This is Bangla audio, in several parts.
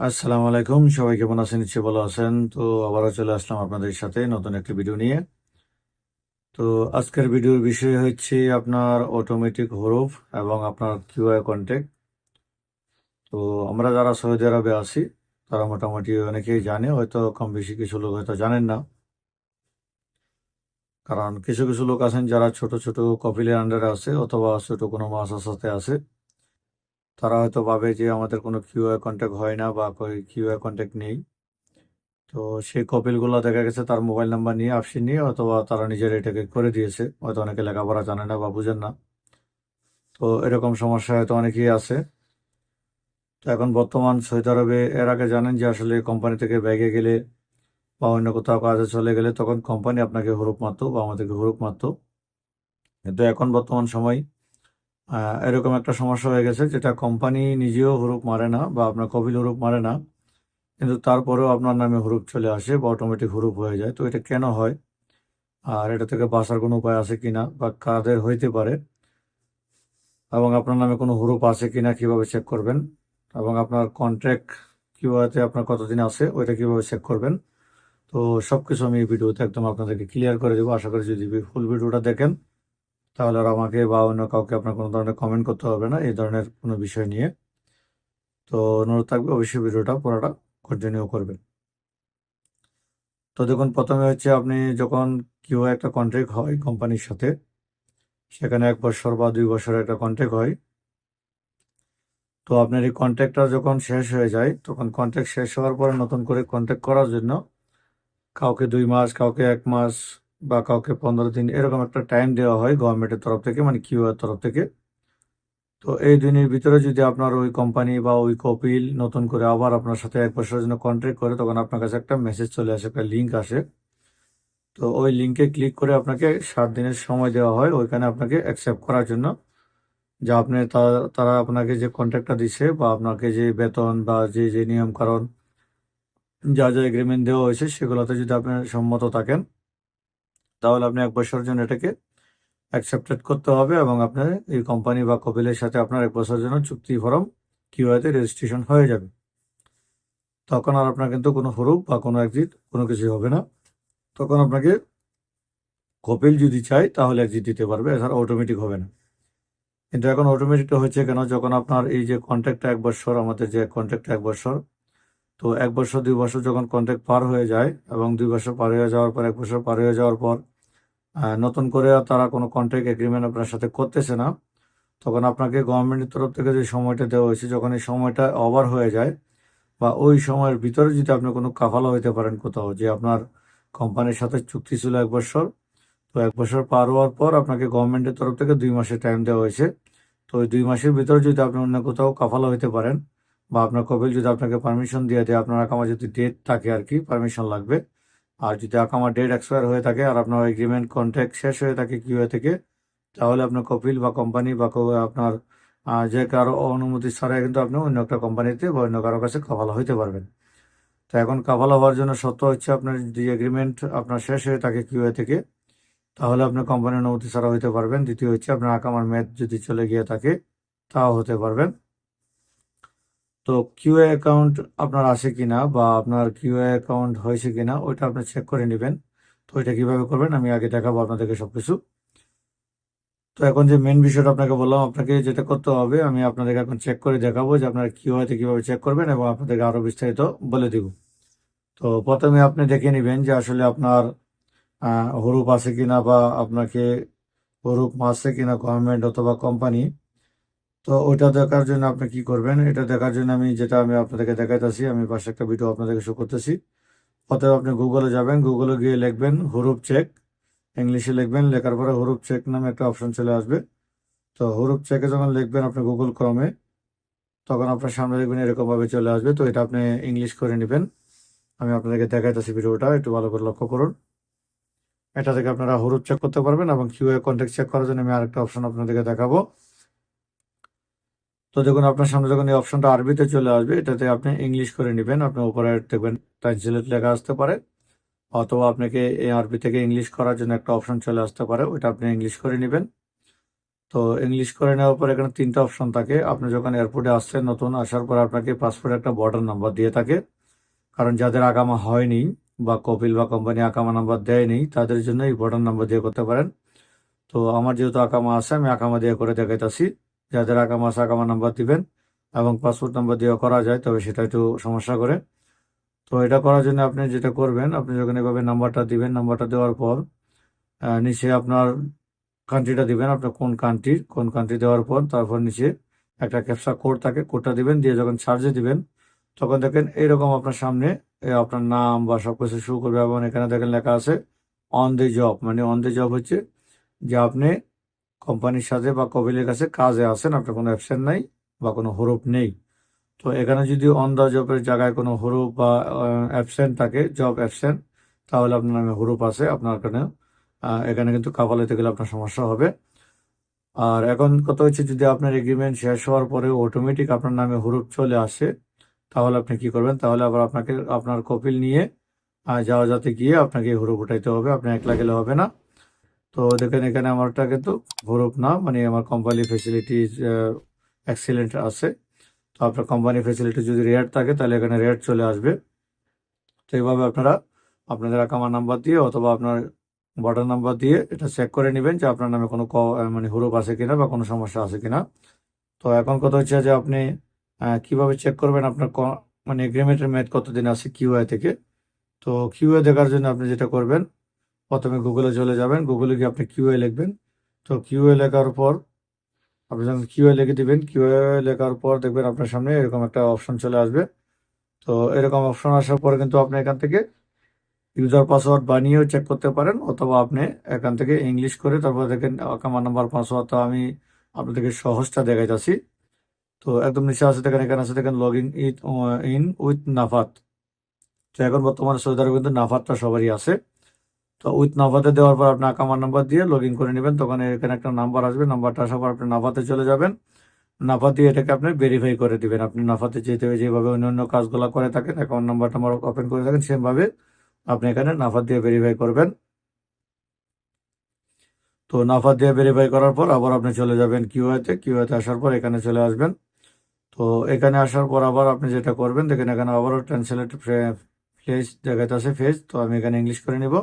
আসসালামু আলাইকুম। সবাই কেমন আছেন? নিশ্চয়ই ভালো আছেন। তো আবারও চলে আসলাম আপনাদের সাথে নতুন একটি ভিডিও নিয়ে। তো আজকের ভিডিওর বিষয় হচ্ছে আপনার অটোমেটিক হরফ এবং আপনার কিউআই কন্ট্যাক্ট তো আমরা যারা সৌদি আরবে আছি, তারা মোটামুটি অনেকেই জানে, হয়তো কম বেশি কিছু লোক হয়তো জানেন না। কারণ কিছু কিছু লোক আছেন যারা ছোট ছোট কপিলের আন্ডারে আছে অথবা ছোট কোনো মাসাসাতে আছে। তারা হয়তো ভাবে যে আমাদের কোনো কিউআই কন্ট্যাক্ট হয় না বা কিউআই কন্ট্যাক্ট নেই। তো সেই কপিলগুলো দেখা গেছে তার মোবাইল নাম্বার নিয়ে আপসি নিয়ে অথবা তারা নিজের এটাকে করে দিয়েছে। হয়তো অনেকে লেখাপড়া জানে না বা বুঝেন না। তো এরকম সমস্যা হয়তো অনেকেই আছে। তো এখন বর্তমান সৌদি আরবে এর আগে জানেন যে আসলে কোম্পানি থেকে ব্যাগে গেলে বা অন্য কোথাও কাজে চলে গেলে তখন কোম্পানি আপনাকে হরুপ মারতো বা আমাদেরকে হরুপ মারতো। কিন্তু এখন বর্তমান সময় এরকম একটা সমস্যা হয়ে গেছে যেটা কোম্পানি নিজেও হরুপ মারে না বা আপনার কপিল হরুপ মারে না, কিন্তু তারপরেও আপনার নামে হরুপ চলে আসে বা অটোমেটিক হরুপ হয়ে যায়। তো এটা কেন হয়? আর এটা থেকে বাঁচার কোনো উপায় আছে কিনা বা কাদের হইতে পারে? এবং আপনার নামে কোনো হরুপ আছে কিনা কীভাবে চেক করবেন? এবং আপনার কন্ট্রাক্ট কীভাবে আপনার কতদিন আছে ওইটা কীভাবে চেক করবেন? তো সব কিছু আমি এই ভিডিওতে একদম আপনাদেরকে ক্লিয়ার করে দেবো। আশা করি যদি ফুল ভিডিওটা দেখেন তাহলে আর আমাকে বা অন্য কাউকে আপনার কোনো ধরনের কমেন্ট করতে হবে না, এই ধরনের কোনো বিষয় নিয়ে। তো অনুরোধ থাকবে অবশ্যই ভিডিওটা পুরোটা কন্টিনিউ করবেন। তো দেখুন, প্রথমে হচ্ছে আপনি যখন কেউ একটা কন্ট্রাক্ট হয় কোম্পানির সাথে, সেখানে এক বছর বা দুই বছরের একটা কন্ট্রাক্ট হয়। তো আপনার এই কন্ট্রাক্টটা যখন শেষ হয়ে যায়, তখন কন্ট্রাক্ট শেষ হওয়ার পরে নতুন করে কন্ট্যাক্ট করার জন্য কাউকে দুই মাস, কাউকে এক মাস বা কাউকে পনেরো দিন এরকম একটা টাইম দেওয়া হয় গভর্নমেন্টের তরফ থেকে মানে কিউ এর তরফ থেকে। তো এই দিনের ভিতরে যদি আপনার ওই কোম্পানি বা ওই কপিল নতুন করে আবার আপনার সাথে এক বছরের জন্য কন্ট্রাক্ট করে, তখন আপনার কাছে একটা মেসেজ চলে আসে, একটা লিঙ্ক আসে। তো ওই লিঙ্কে ক্লিক করে আপনাকে সাত দিনের সময় দেওয়া হয়, ওইখানে আপনাকে অ্যাকসেপ্ট করার জন্য। যা আপনি তারা আপনাকে যে কন্ট্রাক্টটা দিচ্ছে বা আপনাকে যে বেতন বা যে যে নিয়ম কারণ যা যা এগ্রিমেন্ট দেওয়া হয়েছে, সেগুলোতে যদি আপনি সম্মত থাকেন তাহলে আপনি এক বছরের জন্য এটাকে অ্যাকসেপ্টেড করতে হবে এবং আপনার এই কোম্পানি বা কপিলের সাথে আপনার এক বছরের জন্য চুক্তি ফরম কিউআইতে রেজিস্ট্রেশন হয়ে যাবে। তখন আর আপনার কিন্তু কোনো হরুপ বা কোনো একজিট কোনো কিছু হবে না। তখন আপনাকে কপিল যদি চায় তাহলে একজিট দিতে পারবে, এছাড়া অটোমেটিক হবে না। কিন্তু এখন অটোমেটিকটা হচ্ছে কেন? যখন আপনার এই যে কন্ট্রাক্টটা এক বছর, আমাদের যে কন্ট্রাক্টটা এক বছর তো এক বছর, দুই বছর যখন কন্ট্রাক্ট পার হয়ে যায় এবং দুই বছর পার হয়ে যাওয়ার পর, এক বছর পার হয়ে যাওয়ার পর নতুন করে তারা কোনো কন্ট্রাক্ট এগ্রিমেন্ট আপনার সাথে করতেছে না, তখন আপনাকে গভর্নমেন্টের তরফ থেকে যে সময়টা দেওয়া হয়েছে, যখন এই সময়টা ওভার হয়ে যায় বা ওই সময়ের ভিতরে যদি আপনি কোনো কাফালা হইতে পারেন কোথাও, যে আপনার কোম্পানির সাথে চুক্তি ছিল এক বছর, তো এক বছর পার হওয়ার পর আপনাকে গভর্নমেন্টের তরফ থেকে দুই মাসের টাইম দেওয়া হয়েছে। তো ওই দুই মাসের ভিতরে যদি আপনি অন্য কোথাও কাফালা হইতে পারেন বা আপনার কপিল যদি আপনাকে পারমিশন দিয়ে দেয়, আপনার আকামা যদি ডেট থাকে আর কি পারমিশন লাগবে। আর যদি আকামা ডেট এক্সপায়ার হয়ে থাকে আর আপনার এগ্রিমেন্ট কন্ট্রাক্ট শেষ হয়ে থাকে কিউ থেকে, তাহলে আপনার কপিল বা কোম্পানি বা আপনার যে কারও অনুমতি ছাড়াই কিন্তু আপনি অন্য একটা কোম্পানিতে বা অন্য কারও কাছে কাফালা হইতে পারবেন। তো এখন কাফালা হওয়ার জন্য সত্য হচ্ছে আপনার যে এগ্রিমেন্ট আপনার শেষ হয়ে থাকে কিউ থেকে, তাহলে আপনি কোম্পানির অনুমতি ছাড়া হইতে পারবেন। দ্বিতীয় হচ্ছে আপনার আকামার মেয়াদ যদি চলে গিয়ে থাকে, তাও হতে পারবেন। তো কিউএ অ্যাকাউন্ট আপনার আছে কিনা বা আপনার কিউএ অ্যাকাউন্ট হয়েছে কিনা, ওইটা আপনি চেক করে নেবেন। তো এটা কীভাবে করবেন আমি আগে দেখাবো আপনাদেরকে সবকিছু। তো এখন যে মেন বিষয়টা আপনাকে বললাম, আপনাকে যেটা করতে হবে, আমি আপনাদেরকে এখন চেক করে দেখাবো যে আপনার কিউআইতে কীভাবে চেক করবেন এবং আপনাদেরকে আরও বিস্তারিত বলে দিব। তো প্রথমে আপনি দেখে নেবেন যে আসলে আপনার হরুপ আছে কিনা বা আপনাকে হরুপ মারছে কিনা গভর্নমেন্ট অথবা কোম্পানি তো ওইটা দেখার জন্য আপনি কি করবেন? এটা দেখার জন্য আমি যেটা আমি আপনাদেরকে দেখাইতেছি, আমি পাশে একটা ভিডিও আপনাদেরকে শো করতেছি। অতএব আপনি গুগলে যাবেন গুগলে গিয়ে লিখবেন হরুপ চেক ইংলিশে লিখবেন, লেখার পরে হরুপ চেক নামে একটা অপশন চলে আসবে। তো হরুপ চেকে যখন লিখবেন আপনি গুগল ক্রমে তখন আপনার সামনে দেখবেন এরকমভাবে চলে আসবে। তো এটা আপনি ইংলিশ করে নেবেন। আমি আপনাদেরকে দেখাইতেছি ভিডিওটা একটু ভালো করে লক্ষ্য করুন। এটা থেকে আপনারা হরুপ চেক করতে পারবেন এবং কিউএ কন্ট্যাক্ট চেক করার জন্য আমি আরেকটা অপশন আপনাদেরকে দেখাবো। তো দেখুন, আপনার সামনে যখন এই অপশনটা আরবিতে চলে আসবে, এটাতে আপনি ইংলিশ করে নেবেন। আপনি উপরে দেখবেন ট্রান্সলেট লেখা আসতে পারে, অথবা আপনাকে এই আরবি থেকে ইংলিশ করার জন্য একটা অপশন চলে আসতে পারে, ওইটা আপনি ইংলিশ করে নেবেন। তো ইংলিশ করে নেওয়ার পর এখানে তিনটা অপশন থাকে। আপনি যখন এয়ারপোর্টে আসছেন নতুন, আসার পর আপনাকে পাসপোর্টে একটা বর্ডার নাম্বার দিয়ে থাকে। কারণ যাদের আকামা হয়নি বা কপিল বা কোম্পানি আকামা নাম্বার দেয়নি, তাদের জন্য এই বর্ডার নাম্বার দিয়ে করতে পারেন। তো আমার যেহেতু আকামা আছে, আমি আকামা দিয়ে করে দেখাইতেছি। যাদের আকামা আছে আকামা নাম্বার দিবেন এবং পাসপোর্ট নাম্বার দিয়ে করা যায়, তবে সেটা একটু সমস্যা করে। তো এটা করার জন্য আপনি যেটা করবেন, আপনি যখন এভাবে নাম্বারটা দিবেন, নাম্বারটা দেওয়ার পর নিচে আপনার কান্ট্রিটা দিবেন, আপনার কোন কান্ট্রির কোন কান্ট্রি দেওয়ার পর, তারপর নিচে একটা ক্যাপসা কোড থাকে কোডটা দিবেন, দিয়ে যখন চার্জে দিবেন, তখন দেখেন এরকম আপনার সামনে আপনার নাম বা সব কিছু শুরু করবে এবং এখানে দেখেন লেখা আছে অন দি জব মানে অন দি জব হচ্ছে যে আপনি কোম্পানির সাথে বা কবিলের কাছে কাজে আছেন আপনার কোনো অ্যাবসেন্ট নাই বা কোনো হরুপ নেই। তো এখানে যদি অন দ্য জবের জায়গায় কোনো হরুপ বা অ্যাবসেন্ট থাকে জব অ্যাবসেন্ট তাহলে আপনার নামে হরুপ আছে আপনার আহ, এখানে কিন্তু কাপালাতে গেলে আপনার সমস্যা হবে। আর এখন কথা হচ্ছে যদি আপনার এগ্রিমেন্ট শেষ হওয়ার পরে অটোমেটিক আপনার নামে হরুপ চলে আসে তাহলে আপনি কি করবেন? তাহলে আবার আপনাকে আপনার কপিল নিয়ে যাওয়া যাতে গিয়ে আপনাকে হরুপ উঠাইতে হবে আপনি একলা গেলে হবে না। তো দেখেন, এখানে আমারটা কিন্তু হরুপ না মানে আমার কোম্পানি ফেসিলিটি এক্সিলেন্ট আছে। তো আপনার কোম্পানি ফেসিলিটি যদি রেট থাকে, তাহলে এখানে রেট চলে আসবে। তো এইভাবে আপনারা আপনাদের আকামা নাম্বার দিয়ে অথবা আপনার বর্ডার নাম্বার দিয়ে এটা চেক করে নেবেন যে আপনার নামে কোনো মানে হুরুপ আছে কিনা বা কোনো সমস্যা আছে কিনা। তো এখন কথা হচ্ছে যে আপনি কীভাবে চেক করবেন? আপনার মানে এগ্রিমেন্টের মেয়াদ কতদিন আছে কিউআই থেকে? তো কিউআই দেখার জন্য আপনি যেটা করবেন প্রথমে গুগলে চলে যাবেন। গুগলে গিয়ে আপনি কিউআই লিখবেন। তো কিউআই লেখার পর আপনি যখন কিউআই লিখে দিবেন কিউআই লেখার পর দেখবেন আপনার সামনে এরকম একটা অপশন চলে আসবে। তো এরকম অপশন আসার পর কিন্তু আপনি এখান থেকে ইউজার পাসওয়ার্ড বানিয়েও চেক করতে পারেন, অথবা আপনি এখান থেকে ইংলিশ করে তারপর দেখেন আমার নাম্বার পাসওয়ার্ড তো আমি আপনাদেরকে সহজটা দেখাইতেছি। তো একদম নিচে আছে, দেখেন, এখানে আছে, দেখেন log in in with Nafath তো এখন বর্তমানে সৌদি আরবে কিন্তু নাফাতটা সবারই আছে। তো উইথ নাফাতে দেওয়ার পর আপনি আকামার নাম্বার দিয়ে লগ ইন করে নেবেন, তখন এখানে একটা নাম্বার আসবে নাম্বারটা আসার পর আপনি নাফাতে চলে যাবেন। নাফা দিয়ে এটাকে আপনি ভেরিফাই করে দিবেন। আপনি নাফাতে যেতে যেভাবে অন্য অন্য কাজগুলো করে থাকেন অ্যাকাউন্ট নাম্বার টাম্বার ওপেন করে থাকেন, সেমভাবে আপনি এখানে নাফা দিয়ে ভেরিফাই করবেন। তো নাফা দিয়ে ভেরিফাই করার পর আবার আপনি চলে যাবেন কিউআইতে কিউআইতে আসার পর এখানে চলে আসবেন। তো এখানে আসার পর আবার আপনি যেটা করবেন, দেখেন এখানে আবারও ট্রান্সলেট ফেস দেখাইতেছে ফেস তো আমি এখানে ইংলিশ করে নিব।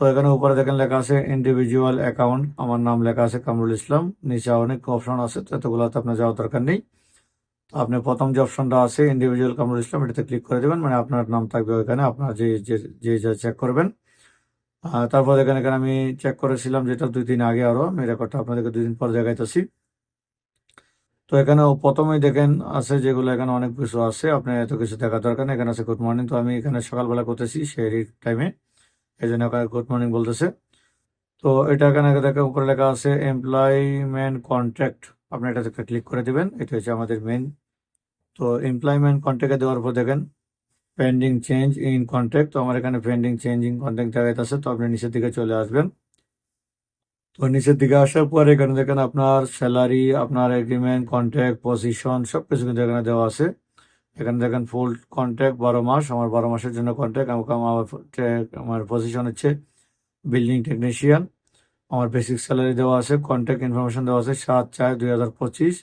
তো এখানে উপরে দেখেন লেখা আছে ইন্ডিভিজুয়াল অ্যাকাউন্ট আমার নাম লেখা আছে কামরুল ইসলাম। নিচে অনেক অপশন আছে, তো এতগুলোতে আপনার যাওয়ার দরকার নেই। তো আপনি প্রথম যে অপশনটা আছে ইন্ডিভিজুয়াল কামরুল ইসলাম, এটাতে ক্লিক করে দেবেন মানে আপনার নাম থাকবে ওখানে আপনার যে যে যে চেক করবেন। তারপর দেখেন এখানে আমি চেক করেছিলাম, যেটা দুই দিন আগে আরও, আমি রেকর্ডটা আপনাদেরকে দুই দিন পর দেখাইতেছি। তো এখানে প্রথমেই দেখেন আছে যেগুলো, এখানে অনেক কিছু আছে আপনি এত কিছু দেখার দরকার নেই, এখানে আছে গুড মর্নিং তো আমি এখানে সকালবেলা করতেছি, সেই টাইমে এই জন্য ওখানে গুড মর্নিং বলতেছে। তো এটা এখানে দেখে উপরে লেখা আছে এমপ্লয়মেন্ট কন্ট্রাক্ট আপনি এটাতে ক্লিক করে দিবেন, এটা হচ্ছে আমাদের মেন তো এমপ্লয়মেন্ট কন্ট্রাক্টে দেওয়ার পর দেখেন পেন্ডিং চেঞ্জ ইন কন্ট্রাক্ট তো আমার এখানে পেন্ডিং চেঞ্জ ইন কন্ট্রাক্ট দেখাইতেছে, তো আপনি নিচের দিকে চলে আসবেন। তো নিচের দিকে আসার পর এখানে দেখেন আপনার স্যালারি আপনার এগ্রিমেন্ট কন্ট্রাক্ট পজিশন সব কিছু কিন্তু এখানে দেওয়া আছে। এখানে দেখেন ফুল কন্ট্রাক্ট বারো মাস, আমার বারো মাসের জন্য কন্ট্রাক্ট আমাকে আমার আমার পজিশন হচ্ছে বিল্ডিং টেকনিশিয়ান আমার বেসিক স্যালারি দেওয়া আছে কন্ট্যাক্ট ইনফরমেশন দেওয়া আছে সাত চার দুই হাজার পঁচিশ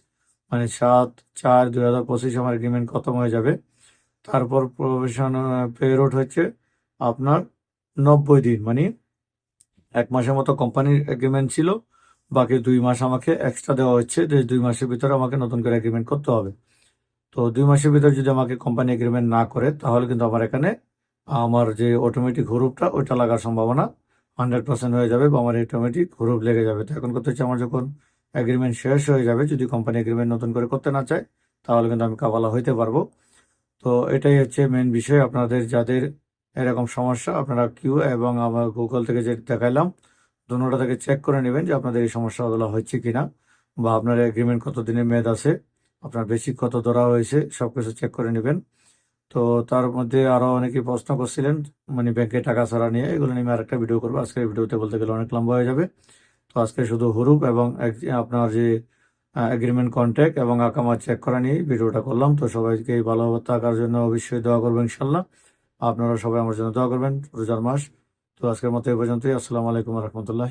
মানে সাত চার দুই হাজার পঁচিশ আমার এগ্রিমেন্ট খতম হয়ে যাবে। তারপর প্রভিশন পে রোড হচ্ছে আপনার নব্বই দিন মানে এক মাসের মতো কোম্পানির এগ্রিমেন্ট ছিল, বাকি দুই মাস আমাকে এক্সট্রা দেওয়া হচ্ছে, যে দুই মাসের ভিতরে আমাকে নতুন করে এগ্রিমেন্ট করতে হবে। তো দুই মাসের ভিতর যদি আমাকে কোম্পানি এগ্রিমেন্ট না করে, তাহলে কিন্তু আমার এখানে, আমার যে অটোমেটিক হুরুপটা, ওইটা লাগার সম্ভাবনা হান্ড্রেড পার্সেন্ট হয়ে যাবে বা আমার অটোমেটিক হুরুপ লেগে যাবে। তো এখন করতে হচ্ছে আমার যখন এগ্রিমেন্ট শেষ হয়ে যাবে, যদি কোম্পানি এগ্রিমেন্ট নতুন করে করতে না চায়, তাহলে কিন্তু আমি কাবালা হইতে পারব। তো এটাই হচ্ছে মেন বিষয়। আপনাদের যাদের এরকম সমস্যা, আপনারা কিউ এবং আমার গুগল থেকে যে দেখাইলাম দুটোটা থেকে চেক করে নেবেন যে আপনাদের এই সমস্যাগুলো হচ্ছে কিনা বা আপনার এগ্রিমেন্ট কত দিনের মেয়াদ আছে। আপনার বেসিক কত ধরা হয়েছে, সবকিছু চেক করে নেবেন। তো তার মধ্যে আরও অনেকে প্রশ্ন করছিলেন মানে ব্যাংকে টাকা ছাড়া নিয়ে, এগুলো নিয়ে আমি আরেকটা ভিডিও করব। আজকের ভিডিওতে বলতে গেলে অনেক লম্বা হয়ে যাবে। তো আজকে শুধু হুরুপ এবং আপনার যে এগ্রিমেন্ট কন্ট্যাক্ট এবং আকামা চেক করা নিয়ে ভিডিওটা করলাম। তো সবাইকে ভালো থাকার জন্য অবশ্যই দোয়া করবেন ইনশাল্লাহ। আপনারা সবাই আমার জন্য দোয়া করবেন রোজার মাস। তো আজকের মতো এই পর্যন্তই। আসসালামু আলাইকুম রহমতুল্লাহ